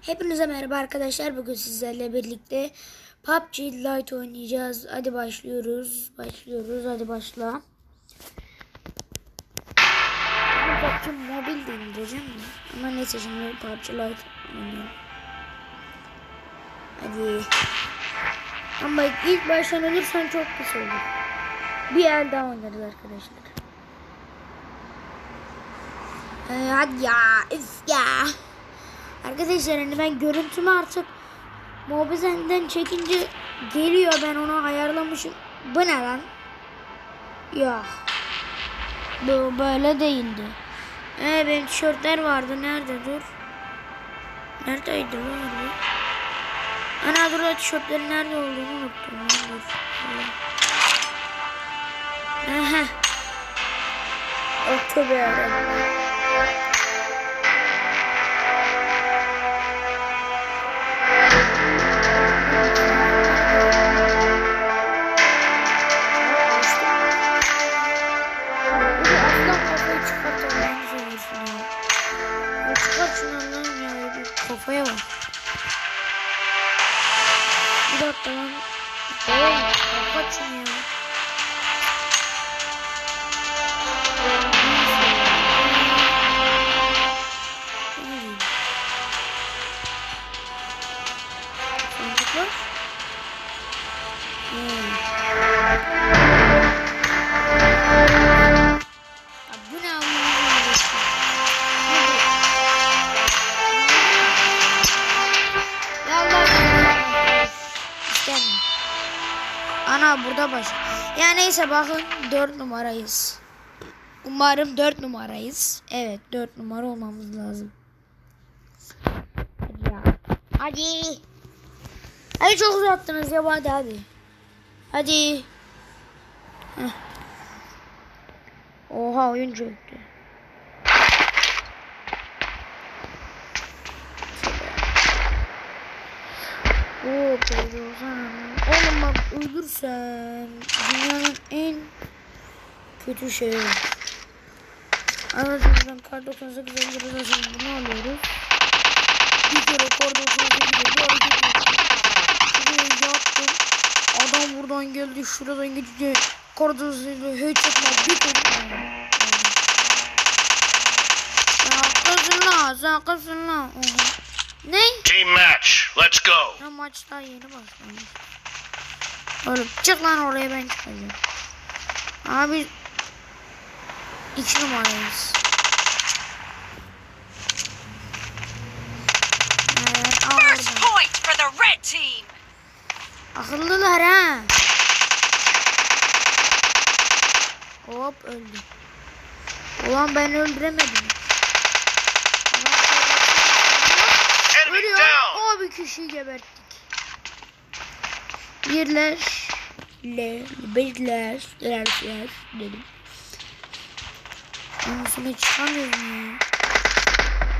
Hepinize merhaba arkadaşlar. Bugün sizlerle birlikte PUBG Lite oynayacağız. Hadi başlıyoruz. Başlıyoruz. Hadi başla. PUBG mobil de indireceğim? Ama neyse şimdi PUBG Lite oynayalım. Hadi. Ama ilk baştan ölürsen çok pis olur. Bir el daha oynarız arkadaşlar. Ee, hadi ya. Üf ya. Arkadaşlar hani ben görüntümü artık Mobizen'den çekince geliyor ben onu ayarlamışım. Bu ne lan? Yok. Bu böyle değildi. Ee benim tişörtler vardı. Nerede dur? Neredeydi bu arada? Ana dur o tişörtlerin nerede olduğunu unuttum. Lan Dur. Aha. Oh tövbe. Ana burada baş. Ya neyse bakın 4 numarayız. Umarım 4 numarayız. Evet 4 numara olmamız lazım. Hadi ya. Hadi. Hadi çok uzattınız ya hadi hadi. Hadi. Heh. Oha oyun Oo olsana. Oğlum bak öldürsen dünyanın en kötü şeyi. Arkadaşlar kar 98 öldürürsen bunu alıyoruz. Bir kere kar 98'de bir hareket yaptım. Adam buradan geldi şuradan gitti. Kar 98'de headshot'la bir. Sen haklısın lan sen haklısın lan. Oha. Ne? Team match. Let's go. Ya maç daha yeni başlamış. Oğlum çık lan oraya ben çıkacağım. Abi iki numarayız. Evet, First point for the red team. Akıllılar ha. Hop öldü. Ulan ben öldüremedim. Enemy Ölüyor. down. O bir geberttik. Birler. Le, birler, birler dedim. Bunun üstüne çıkamıyorum ya.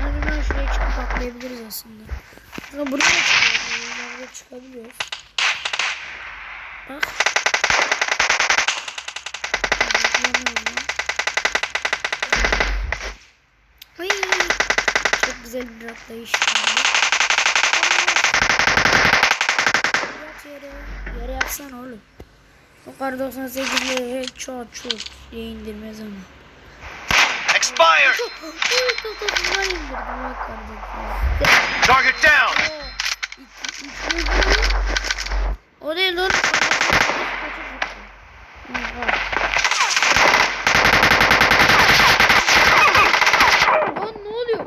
Hadi ben şuraya çıkıp atlayabiliriz aslında. Ama buraya da çıkıyoruz. Burada çıkabiliyoruz. Bak. Ay, Çok güzel bir atlayış. Yat yere. Yere yatsana oğlum. O kar 98'le headshot çok diye indirmez onu. Expired. Uy kafasına indirdim o kar 98. Target down. O, iki- iki vurdu. O değil oğlum. kar 98 kötü gitti. Oha. Lan ne oluyor?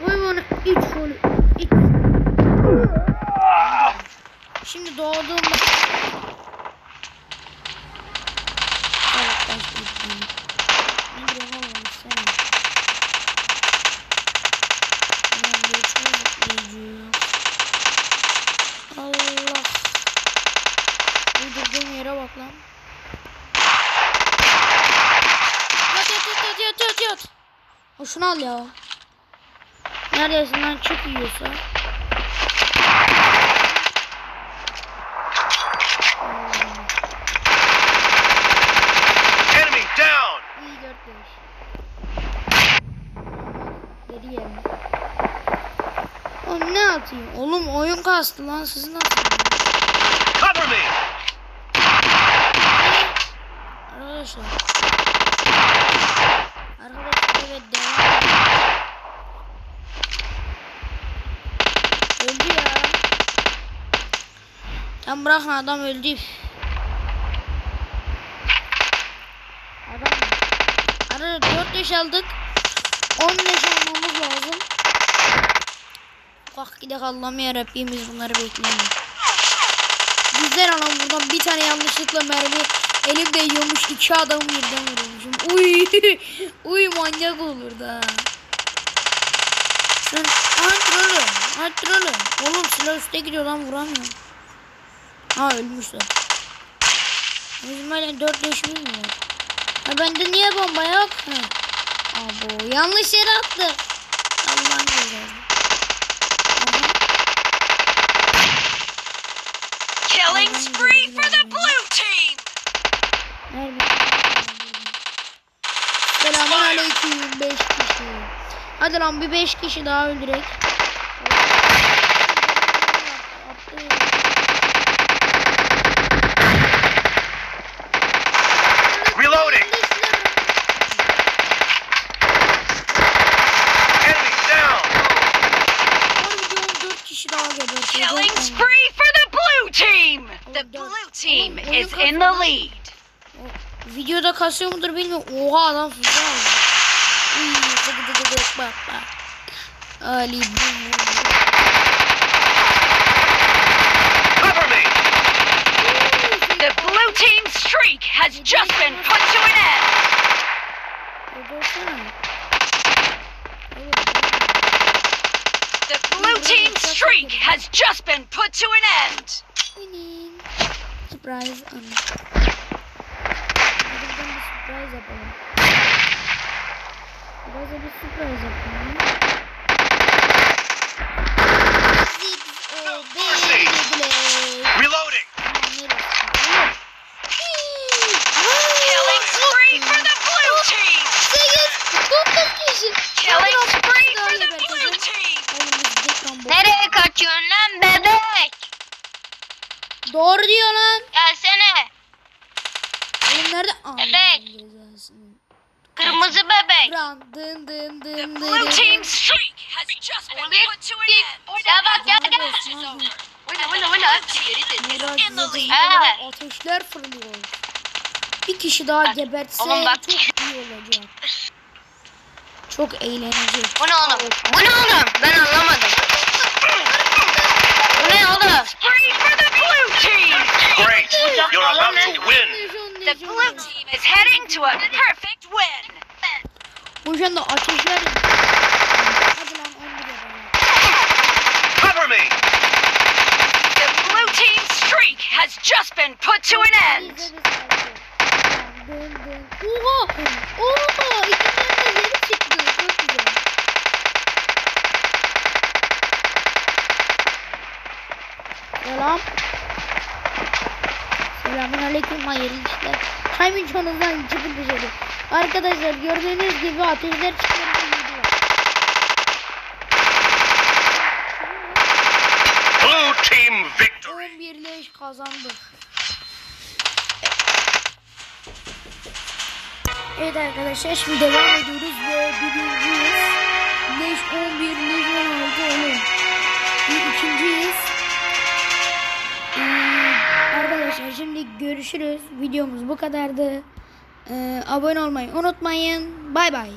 Vay bana iç şöyle. iç. Şimdi doğduğumda... Evet çok zıplayıcı. Allah. Uydurduğum yere bak lan. Yat yat yat yat yat yat şunu al ya. Neredesin lan çık yiyorsa. Enemy down. İyi dört demiş. Geri yerine. Oğlum ne atayım? Oğlum oyun kastı lan siz ne atıyorsunuz? Cover me. Arkadaşlar. Arkadaşlar evet devam. Öldü ya. Tam bırakın adam öldü. Adam. Arada 4 yaş aldık. 10 yaş almamız lazım. Kalk gidelim Allah'ım yarabbim bunları bekleyelim. Güzel anam buradan bir tane yanlışlıkla mermi elimde yiyormuş iki adamı birden vurmuşum. Uy, uy manyak olurdu ha. Sen antrenörü, antrenörü. Oğlum silah üstte gidiyor lan vuramıyor. Ha ölmüşler. Bizim hala dört mı var? Ha bende niye bomba yok? Ha. Abo yanlış yere attı. Allah'ın cezası. Aha. Killing spree for the blue team! Nerede? Selamun aleyküm 5 kişi. Hadi lan bir 5 kişi daha öldürek. Reloading. Enemy down. 4 kişi daha gebertiyor. Killing spree for the blue team! The blue team is in the lead. Videoda kasıyor mudur bilmiyorum. Oha aldı. Uy, Cover me. The blue team's streak has just been put to an end. The blue team's streak has just been put to an end. Winning. Surprise anı. Buradan bir surprise yapalım. Biraz da bir surprise yapalım. O Beyblade. Reloading. Killing spree for the blue team! Killing spree for the blue team! Nereye kaçıyorsun lan bebek? Doğru diyor lan. Gelsene. Oğlum nerede? Allah'ın Bebek. Kırmızı bebek. Ran dın dın The dın blue dın. team's streak has just been put to an end. Gel bak gel gel. In the lead. zaten ateşler fırlıyor. Bir kişi daha gebertse Oğlum bak. çok iyi olacak. Çok eğlenecek. Bu ne oğlum? Bu ne oğlum? Ben anlamadım. Bu ne oğlum? Team! Great. You're about to win. The blue team is heading to a perfect win. Bu şu anda ateşler Hadi lan 11 yapalım. Cover me. The blue team's streak has just been put to an end. Bize bir saygı. Dın dın. Oha! Oha! İkisinden de yeri çıktı. Çok güzel. Selam. Selamun aleyküm hayırlı işler. Kaymış çanınızdan çıkın dışarı. Arkadaşlar gördüğünüz gibi ateşler çıkıyor. Blue team victory. 11 leş kazandık. Evet arkadaşlar şimdi devam ediyoruz ve birinciyiz. Leş 11, leş 16 olur. Bir ikinciyiz. Ee, arkadaşlar şimdi görüşürüz. Videomuz bu kadardı. Ee, abone olmayı unutmayın. Bay bay.